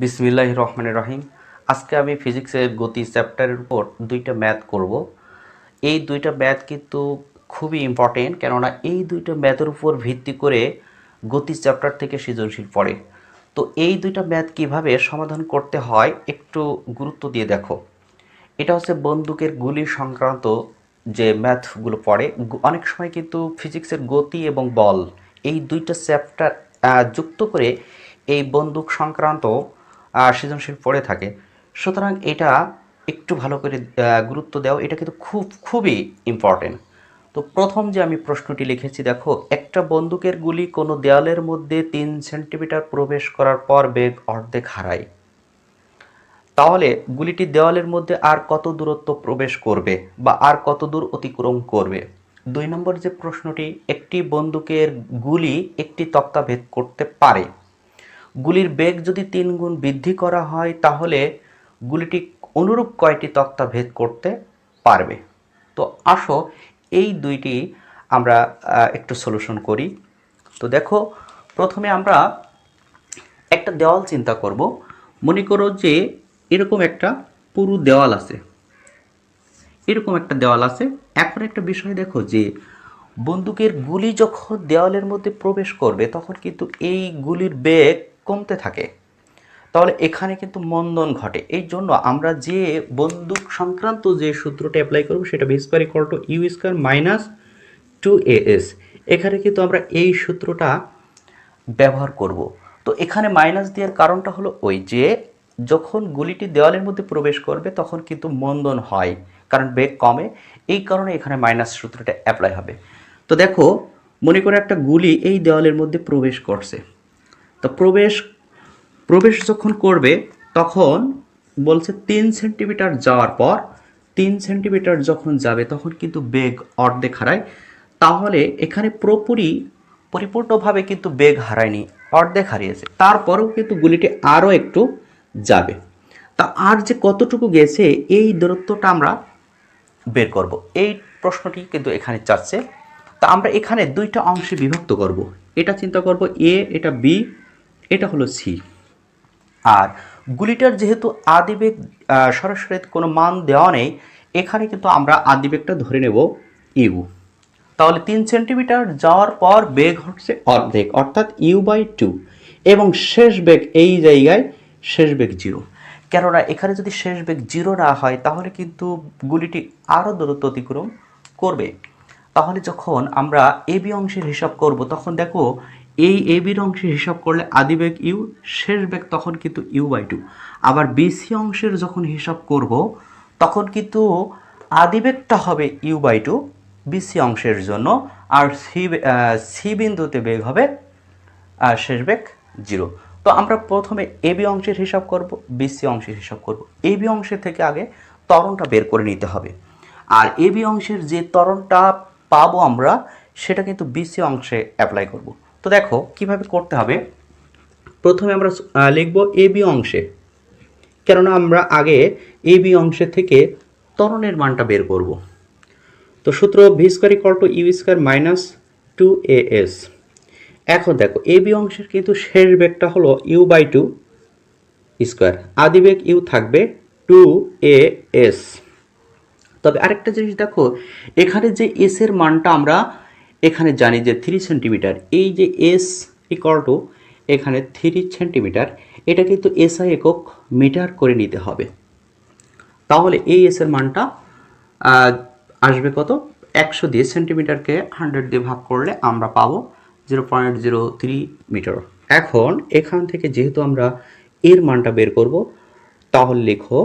বিসমিল্লাহ রহমানের রহিম। আজকে আমি ফিজিক্সের গতি চ্যাপ্টারের উপর দুইটা ম্যাথ করব। এই দুইটা ম্যাথ কিন্তু খুবই ইম্পর্টেন্ট কেননা এই দুইটা ম্যাথের উপর ভিত্তি করে গতি চ্যাপ্টার থেকে সৃজনশীল পড়ে। তো এই দুইটা ম্যাথ কীভাবে সমাধান করতে হয় একটু গুরুত্ব দিয়ে দেখো। এটা হচ্ছে বন্দুকের গুলি সংক্রান্ত যে ম্যাথগুলো পড়ে। অনেক সময় কিন্তু ফিজিক্সের গতি এবং বল এই দুইটা চ্যাপ্টার যুক্ত করে এই বন্দুক সংক্রান্ত সৃজনশীল পড়ে থাকে। সুতরাং এটা একটু ভালো করে গুরুত্ব দাও। এটা কিন্তু খুব, খুবই ইম্পর্টেন্ট তো প্রথম যে আমি প্রশ্নটি লিখেছি, দেখো, একটা বন্দুকের গুলি কোনো দেয়ালের মধ্যে তিন সেন্টিমিটার প্রবেশ করার পর বেগ অর্ধেক হারায়। তাহলে গুলিটি দেওয়ালের মধ্যে আর কত দূরত্ব প্রবেশ করবে বা আর কত দূর অতিক্রম করবে? দুই নম্বর যে প্রশ্নটি, একটি বন্দুকের গুলি একটি তক্তা ভেদ করতে পারে। গুলির বেগ যদি তিন গুণ বৃদ্ধি করা হয়, তাহলে গুলিটি অনুরূপ কয়টি তক্তা ভেদ করতে পারবে? তো আসো, এই দুইটি আমরা একটু সলিউশন করি। তো দেখো, প্রথমে আমরা একটা দেওয়াল চিন্তা করব। মনে করো যে এরকম একটা পুরু দেওয়াল আছে। এরকম একটা দেওয়াল আছে। এখন একটা বিষয় দেখো যে, বন্দুকের গুলি যখন দেওয়ালের মধ্যে প্রবেশ করবে, তখন কিন্তু এই গুলির বেগ কমতে থাকে। তাহলে এখানে কিন্তু মন্দন ঘটে। এই জন্য আমরা যে বন্দুক সংক্রান্ত যে সূত্রটা অ্যাপ্লাই করব সেটা v square equal to u square minus two a s এখানে কিন্তু আমরা এই সূত্রটা ব্যবহার করব। তো এখানে মাইনাস দেওয়ার কারণটা হলো ওই যে, যখন গুলিটি দেওয়ালের মধ্যে প্রবেশ করবে তখন কিন্তু মন্দন হয়, কারণ বেগ কমে। এই কারণে এখানে মাইনাস সূত্রটা অ্যাপ্লাই হবে। তো দেখো, মনে করে একটা গুলি এই দেওয়ালের মধ্যে প্রবেশ করছে। তো প্রবেশ প্রবেশ যখন করবে, তখন বলছে তিন সেন্টিমিটার যাওয়ার পর, তিন সেন্টিমিটার যখন যাবে, তখন কিন্তু বেগ অর্ধেক হারায়। তাহলে এখানে পুরোপুরি পরিপূর্ণভাবে কিন্তু বেগ হারায়নি, অর্ধেক হারিয়েছে। তারপরেও কিন্তু গুলিটি আরও একটু যাবে। তা আর যে কতটুকু গেছে, এই দূরত্বটা আমরা বের করব। এই প্রশ্নটি কিন্তু এখানে চাচ্ছে। তা আমরা এখানে দুইটা অংশে বিভক্ত করব। এটা চিন্তা করব এ, এটা বি এটা হলো সি আর গুলিটার যেহেতু আদিবেগ সরাসরি কোনো মান দেওয়া নেই, এখানে কিন্তু আমরা আদিবেগটা ধরে নেব ইউ। তাহলে তিন সেন্টিমিটার যাওয়ার পর বেগ হচ্ছে অর্ধেক, অর্থাৎ ইউ বাই টু, এবং শেষ বেগ এই জায়গায় শেষ বেগ জিরো। কেননা এখানে যদি শেষ বেগ জিরো না হয়, তাহলে কিন্তু গুলিটি আরও দূরত্ব অতিক্রম করবে। তাহলে যখন আমরা এ বি অংশের হিসাব করব, তখন দেখো এই এ বির অংশের হিসাব করলে আদি বেগ ইউ শেষ বেগ তখন কিন্তু ইউ বাই টু আবার বিসি অংশের যখন হিসাব করব, তখন কিন্তু আদিবেগটা হবে ইউ বাই টু বিসি অংশের জন্য, আর সি সি বিন্দুতে বেগ হবে শেষ বেগ জিরো তো আমরা প্রথমে এ বি অংশের হিসাব করব বিসি অংশের হিসাব করব। এ বি অংশের থেকে আগে তরণটা বের করে নিতে হবে। আর এ বি অংশের যে তরণটা পাবো আমরা, সেটা কিন্তু বিসি অংশে অ্যাপ্লাই করব। তো দেখো, কীভাবে করতে হবে? প্রথমে আমরা লিখব এ, বি অংশে। কেননা আমরা আগে এ, বি অংশের থেকে ত্বরণের মানটা বের করব। তো সূত্র v square equal to u square minus two a s. এখন দেখো, এ, বি অংশের কিন্তু শেষ বেগটা হলো ইউ বাই টু স্কোয়ার। আদি বেগ ইউ থাকবে টু এ এস। তবে আরেকটা জিনিস দেখো, এখানে যে এস এর মানটা আমরা এখানে জানি যে থ্রি সেন্টিমিটার এই যে এস ইকুয়াল টু এখানে থ্রি সেন্টিমিটার এটা কিন্তু এসআই একক মিটার করে নিতে হবে। তাহলে এই এসের মানটা আসবে কত? একশো দিয়ে সেন্টিমিটারকে হান্ড্রেড দিয়ে ভাগ করলে আমরা পাবো zero point zero three meter এখন এখান থেকে যেহেতু আমরা এর মানটা বের করব, তাহলে লিখো,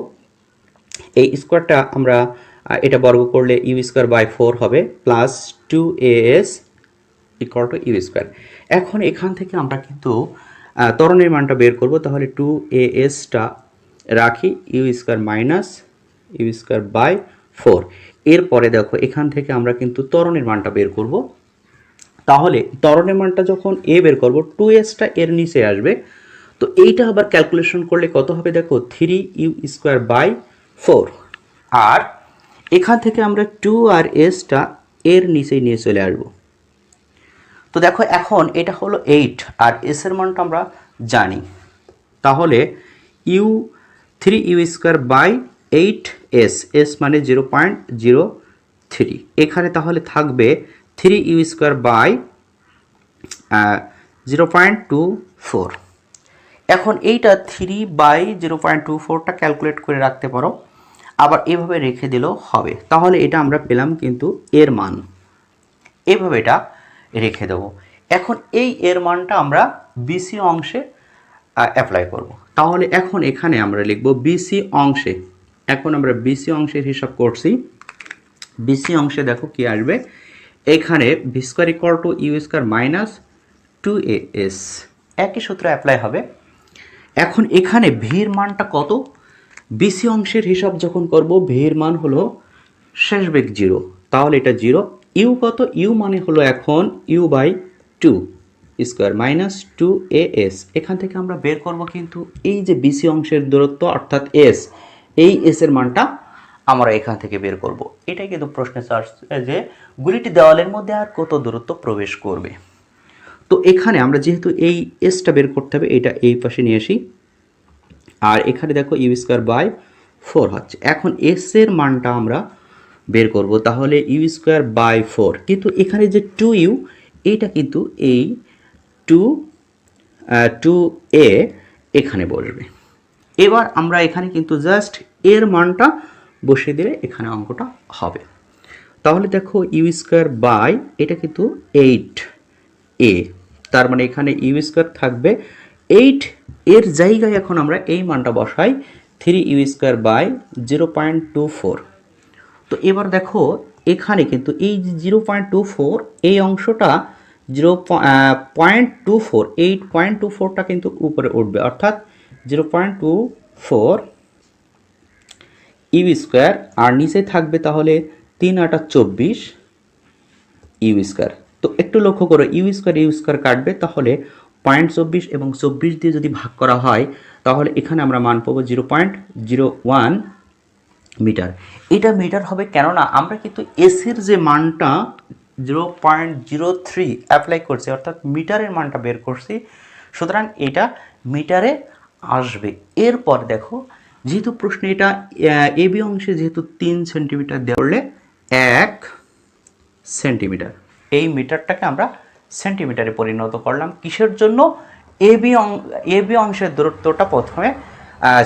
এই স্কোয়ারটা আমরা এটা বর্গ করলে ইউ স্কোয়ার বাই ফোর হবে plus two a s equal to u square এখন এখান থেকে আমরা কিন্তু আহ, ত্বরণের মানটা বের করব তাহলে টু এ এসটা রাখি u square minus u square by four এরপরে দেখো এখান থেকে আমরা কিন্তু ত্বরণের মানটা বের করব। তাহলে তরণের মানটা যখন এ বের করব টু এসটা এর নিচে আসবে। তো এইটা আবার ক্যালকুলেশন করলে কত হবে দেখো? Three u square by four আর এখান থেকে আমরা টু আর এসটা এর নিচেই নিয়ে চলে আসব। তো দেখো, এখন এটা হলো এইট আর এস এর মানটা আমরা জানি। তাহলে u three u square by eight s s মানে জিরো পয়েন্ট জিরো থ্রি এখানে তাহলে থাকবে three u square by zero point two four এখন এইটা three by zero point two ফোরটা ক্যালকুলেট করে রাখতে পারো। আবার এভাবে রেখে দিলেও হবে। তাহলে এটা আমরা পেলাম কিন্তু এর মান। এভাবে এটা রেখে দেবো। এখন এই এর মানটা আমরা বিসি অংশে অ্যাপ্লাই করব। তাহলে এখন এখানে আমরা লিখব বিসি অংশে। এখন আমরা বিসি অংশের হিসাব করছি। বিসি অংশে দেখো কি আসবে। এখানে v square equal to u square minus two a s একই সূত্র অ্যাপ্লাই হবে। এখন এখানে ভির মানটা কত? বিসি অংশের হিসাব যখন করব, ভির মান হলো শেষ বেগ জিরো। তাহলে এটা জিরো। ইউ কত? ইউ মানে হলো এখন u by two square minus two a s. এখান থেকে আমরা বের করব কিন্তু এই যে বিসি অংশের দূরত্ব, অর্থাৎ এস, এই এস এর মানটা আমরা এখান থেকে বের করব। এটাই কিন্তু প্রশ্নে আসছে যে গুলিটি দেওয়ালের মধ্যে আর কত দূরত্ব প্রবেশ করবে। তো এখানে আমরা যেহেতু এই এসটা বের করতে হবে, এটা এই পাশে নিয়ে আসি। আর এখানে দেখো ইউ স্কোয়ার বাই ফোর হচ্ছে। এখন এস এর মানটা আমরা বের করব, তাহলে ইউ স্কোয়ার বাই ফোর কিন্তু এখানে যে টু ইউ এইটা কিন্তু এই টু টু এ এখানে বসবে এবার আমরা এখানে কিন্তু জাস্ট এর মানটা বসিয়ে দিলে এখানে অঙ্কটা হবে। তাহলে দেখো ইউ স্কোয়ার বাই এটা কিন্তু এইট এ তার মানে এখানে ইউ স্কোয়ার থাকবে এইট এর জায়গায় এখন আমরা এই মানটা বসাই three u square by zero point two four তো এবার দেখো, এখানে কিন্তু এই জিরো পয়েন্ট টু ফোর এই অংশটা zero point two four eight point two ফোরটা কিন্তু উপরে উঠবে। অর্থাৎ zero point two four u square আর নিচে থাকবে তাহলে তিন আটা চব্বিশ ইউ স্কোয়ার তো একটু লক্ষ্য করো ইউ স্কোয়ার ইউ স্কোয়ার কাটবে, তাহলে পয়েন্ট চব্বিশ এবং চব্বিশ দিয়ে যদি ভাগ করা হয়, তাহলে এখানে আমরা মান পাবো zero point zero one meter. এটা মিটার হবে কেননা আমরা কিন্তু এসির যে মানটা zero point zero three apply করছি, অর্থাৎ মিটারের মানটা বের করছি, সুতরাং এটা মিটারে আসবে। এরপর দেখো, যেহেতু প্রশ্নে এটা এ বি অংশে যেহেতু তিন সেন্টিমিটার দেওয়া এক সেন্টিমিটার এই মিটারটাকে আমরা সেন্টিমিটারে পরিণত করলাম। কিসের জন্য? এ বি এ বি অংশের দূরত্বটা প্রথমে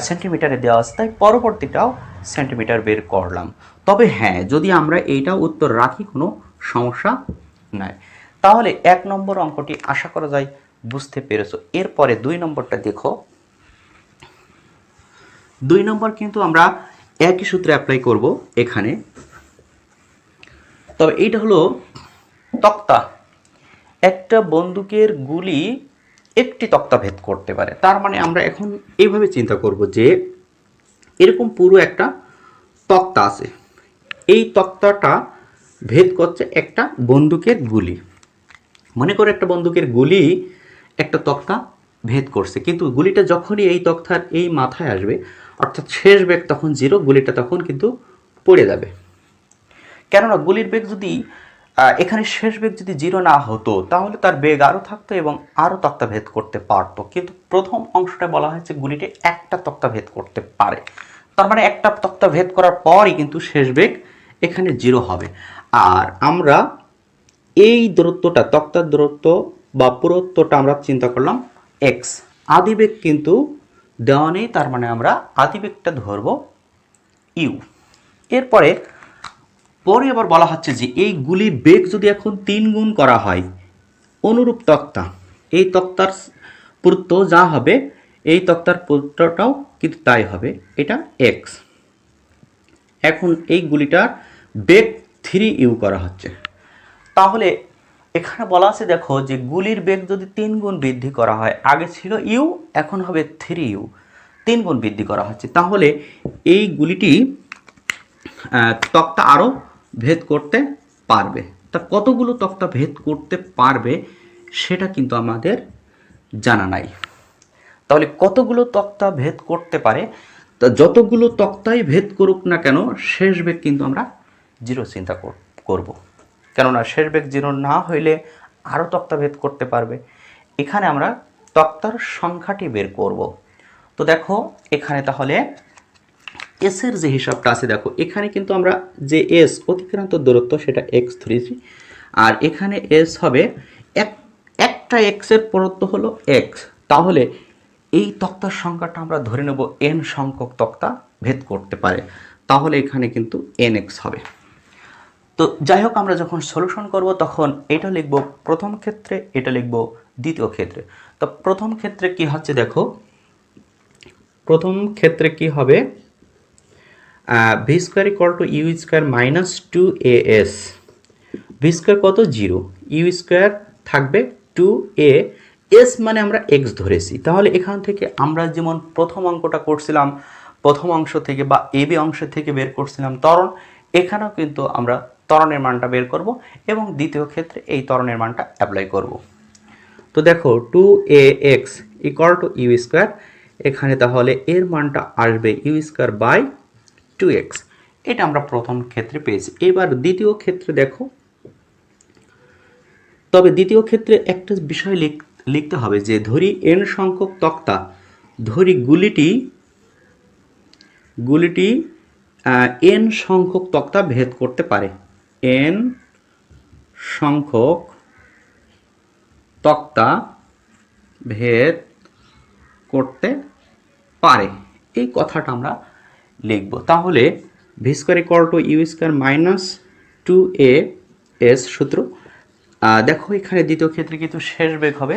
সেন্টিমিটারে দেওয়া আছে তাই পরবর্তীটাও সেন্টিমিটার বের করলাম। তবে হ্যাঁ যদি আমরা এইটা উত্তর রাখি, কোনো সমস্যা নাই। তাহলে এক নম্বর অঙ্কটি আশা করা যায় বুঝতে পেরেছ। এরপরে দুই নম্বরটা দেখো। দুই নম্বর কিন্তু আমরা একই সূত্রে অ্যাপ্লাই করব এখানে। তবে এইটা হলো তক্তা। একটা বন্দুকের গুলি একটি তক্তা ভেদ করতে পারে। তার মানে আমরা এখন এইভাবে চিন্তা করব যে এরকম পুরো একটা তক্তা আছে। এই তক্তাটা ভেদ করছে একটা বন্দুকের গুলি। মনে করে একটা বন্দুকের গুলি একটা তক্তা ভেদ করছে, কিন্তু গুলিটা যখনই এই তক্তার এই মাথায় আসবে, অর্থাৎ শেষ বেগ তখন জিরো গুলিটা তখন কিন্তু পড়ে যাবে। কেননা গুলির বেগ যদি এখানে শেষ বেগ যদি জিরো না হতো, তাহলে তার বেগ আরও থাকতো এবং আরও তক্তা ভেদ করতে পারতো। কিন্তু প্রথম অংশটা বলা হয়েছে গুলিটি একটা তক্তা ভেদ করতে পারে। তার মানে একটা তক্তা ভেদ করার পরই কিন্তু শেষ বেগ এখানে জিরো হবে। আর আমরা এই দূরত্বটা, তক্তার দূরত্ব বা পুরত্বটা আমরা চিন্তা করলাম এক্স আদিবেগ কিন্তু দেওয়া নেই, তার মানে আমরা আদিবেগটা ধরব ইউ এরপরে পরে আবার বলা হচ্ছে যে এই গুলির বেগ যদি এখন তিন গুণ করা হয়, অনুরূপ তক্তা, এই তক্তার পুরুত্ব যা হবে, এই তক্তার পুরুত্বটাও কিন্তু তাই হবে, এটা এক্স এখন এই গুলিটার বেগ থ্রি ইউ করা হচ্ছে। তাহলে এখানে বলা আছে, দেখো, যে গুলির বেগ যদি তিন গুণ বৃদ্ধি করা হয়, আগে ছিল ইউ, এখন হবে থ্রি ইউ, তিন গুণ বৃদ্ধি করা হচ্ছে। তাহলে এই গুলিটি তক্তা আরও ভেদ করতে পারবে। তা কতগুলো তক্তা ভেদ করতে পারবে, সেটা কিন্তু আমাদের জানা নাই। তাহলে কতগুলো তক্তা ভেদ করতে পারে? তা যতগুলো তক্তাই ভেদ করুক না কেন, শেষ বেগ কিন্তু আমরা জিরো চিন্তা কর- করব। কেননা শেষ বেগ জিরো না হইলে আরও তক্তা ভেদ করতে পারবে। এখানে আমরা তক্তার সংখ্যাটি বের করব। তো দেখো, এখানে তাহলে এস এর যে হিসাবটা আছে, দেখো, এখানে কিন্তু আমরা যে এস অতিক্রান্ত দূরত্ব সেটা এক্স ধরেছি আর এখানে এস হবে এক, একটা এক্সের পরত্ব হলো এক্স তাহলে এই তক্তার সংখ্যাটা আমরা ধরে নেব এন সংখ্যক তক্তা ভেদ করতে পারে। তাহলে এখানে কিন্তু এন এক্স হবে। তো যাই হোক, আমরা যখন সলিউশন করব, তখন এটা লিখব প্রথম ক্ষেত্রে, এটা লিখব দ্বিতীয় ক্ষেত্রে। তো প্রথম ক্ষেত্রে কি হচ্ছে, দেখো, প্রথম ক্ষেত্রে কি হবে? V square equal to u square minus two a s v square কত? জিরো ইউ স্কোয়ার থাকবে টু এ এস মানে আমরা এক্স ধরেছি। তাহলে এখান থেকে আমরা যেমন প্রথম অঙ্কটা করছিলাম, প্রথম অংশ থেকে বা এ বি অংশ থেকে বের করছিলাম তরণ এখানেও কিন্তু আমরা তরণের মানটা বের করব এবং দ্বিতীয় ক্ষেত্রে এই তরণের মানটা অ্যাপ্লাই করব। তো দেখো two a x equal to u square এখানে তাহলে এর মানটা আসবে u square by two x এটা আমরা প্রথম ক্ষেত্রে পেয়েছি। এবার দ্বিতীয় ক্ষেত্রে দেখো। তবে দ্বিতীয় ক্ষেত্রে একটা বিষয় লিখ- লিখতে হবে যে ধরি এন সংখ্যক তক্তা, ধরি গুলিটি গুলিটি এন সংখ্যক তক্তা ভেদ করতে পারে। এন সংখ্যক তক্তা ভেদ করতে পারে। এই কথাটা আমরা লিখব। তাহলে v square equal to u square minus two a s সূত্র দেখো এখানে দ্বিতীয় ক্ষেত্রে কিন্তু শেষ বেগ হবে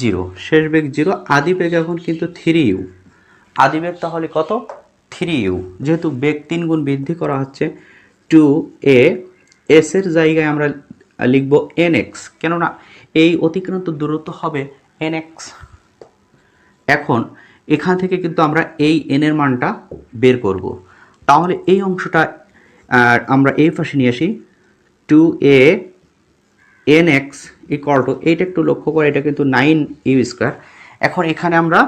জিরো শেষ বেগ জিরো আদি বেগ এখন কিন্তু থ্রি ইউ আদি বেগ তাহলে কত? থ্রি ইউ যেহেতু বেগ তিন গুণ বৃদ্ধি করা হচ্ছে টু এ এস এর জায়গায় আমরা লিখব এন এক্স কেননা এই অতিক্রান্ত দূরত্ব হবে এন এক্স এখন এখান থেকে কিন্তু আমরা এই এন এর মানটা বের করব। তাহলে এই অংশটা আমরা এই পাশে নিয়ে আসি। Two a n x equal to এইটা একটু লক্ষ্য করে, এটা কিন্তু নাইন ইউ স্কোয়ার এখন এখানে আমরা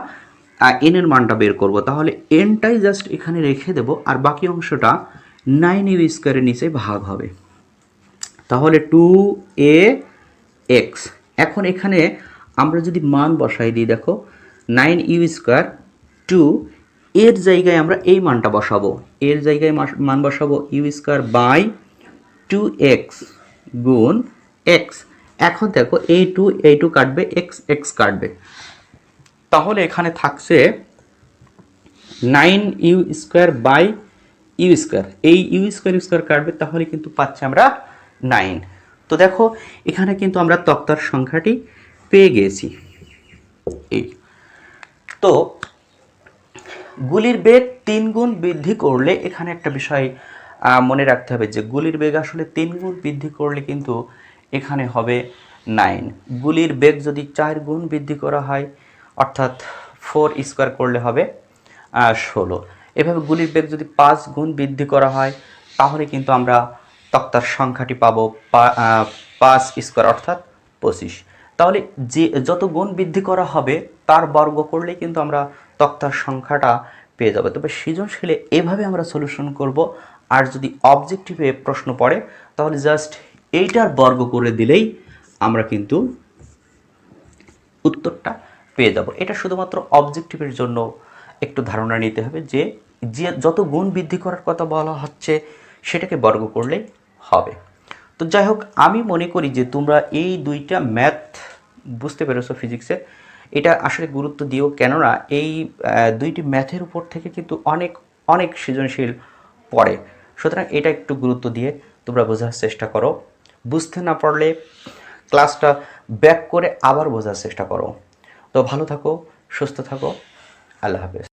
এন এর মানটা বের করব। তাহলে এনটাই জাস্ট এখানে রেখে দেব, আর বাকি অংশটা নাইন ইউ স্কোয়ারের নিচে ভাগ হবে। তাহলে টু এ এক্স এখন এখানে আমরা যদি মান বসাই দিই, দেখো নাইন ইউ স্কোয়ার টু এর জায়গায় আমরা এই মানটা বসাবো। এর জায়গায় মান বসাবো u square by two x গুণ এক্স এখন দেখো এই টু এই টু কাটবে এক্স এক্স কাটবে। তাহলে এখানে থাকছে nine u square by u square এই ইউ স্কোয়ার স্কোয়ার কাটবে, তাহলে কিন্তু পাচ্ছি আমরা নাইন তো দেখো, এখানে কিন্তু আমরা তক্তার সংখ্যাটি পেয়ে গিয়েছি এই। তো গুলির বেগ তিন গুণ বৃদ্ধি করলে, এখানে একটা বিষয় মনে রাখতে হবে যে গুলির বেগ আসলে তিন গুণ বৃদ্ধি করলে কিন্তু এখানে হবে নাইন। গুলির বেগ যদি চার গুণ বৃদ্ধি করা হয়, অর্থাৎ ফোর স্কোয়ার করলে হবে ষোলো। এভাবে গুলির বেগ যদি পাঁচ গুণ বৃদ্ধি করা হয়, তাহলে কিন্তু আমরা তক্তার সংখ্যাটি পাব পাঁচ স্কোয়ার, অর্থাৎ পঁচিশ। তাহলে যে, যত গুণ বৃদ্ধি করা হবে, তার বর্গ করলেই কিন্তু আমরা তক্তার সংখ্যাটা পেয়ে যাবে। তবে সৃজনশীলে এভাবে আমরা সলিউশন করব। আর যদি অবজেক্টিভে প্রশ্ন পড়ে, তাহলে জাস্ট এইটার বর্গ করে দিলেই আমরা কিন্তু উত্তরটা পেয়ে যাব। এটা শুধুমাত্র অবজেক্টিভের জন্য একটু ধারণা নিতে হবে যে যে যত গুণ বৃদ্ধি করার কথা বলা হচ্ছে, সেটাকে বর্গ করলেই হবে। তো যাই হোক, আমি মনে করি যে তোমরা এই দুইটা ম্যাথ বুঝতে পেরেছ ফিজিক্সের এটা আসলে গুরুত্ব দিও কেননা এই দুইটি ম্যাথের উপর থেকে কিন্তু অনেক অনেক সৃজনশীল পড়ে। সুতরাং এটা একটু গুরুত্ব দিয়ে তোমরা বোঝার চেষ্টা করো। বুঝতে না পারলে ক্লাসটা ব্যাক করে আবার বোঝার চেষ্টা করো। তো ভালো থাকো, সুস্থ থাকো। আল্লাহ হাফেজ।